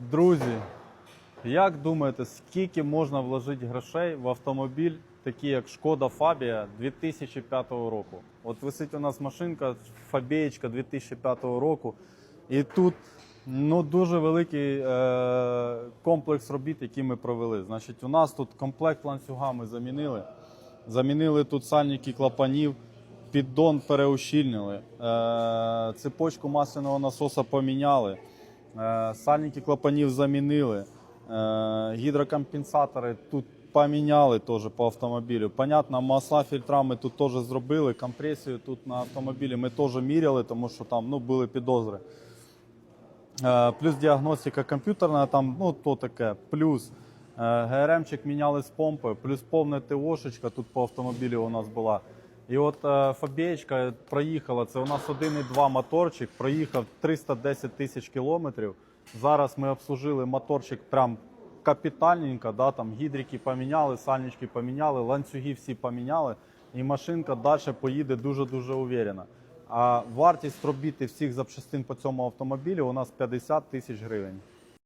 Друзі, як думаєте, скільки можна вложити грошей в автомобіль, такий як Шкода Фабія 2005 року? От висить у нас машинка Фабієчка 2005 року, і тут ну, дуже великий е- комплекс робіт, які ми провели. Значить, у нас тут комплект ланцюга ми замінили. Замінили тут сальники клапанів, піддон переущільнили, е- цепочку масляного насоса поміняли. Е, Сальники клапанів замінили, е, гідрокомпенсатори тут поміняли теж по автомобілю. Понятно, масла фільтра ми тут теж зробили, компресію тут на автомобілі ми теж міряли, тому що там ну, були підозри. Е, Плюс діагностика комп'ютерна, там ну то таке. Плюс ГРМчик міняли з помпи, плюс повна ТОшечка тут по автомобілю у нас була. І от е, Фабієчка проїхала, це у нас 1,2 моторчик, проїхав 310 тисяч кілометрів. Зараз ми обслужили моторчик прям капітальненько, да, там гідрики поміняли, сальнички поміняли, ланцюги всі поміняли, і машинка далі поїде дуже-дуже уверенно. А вартість робіти всіх запчастин по цьому автомобілю у нас 50 тисяч гривень.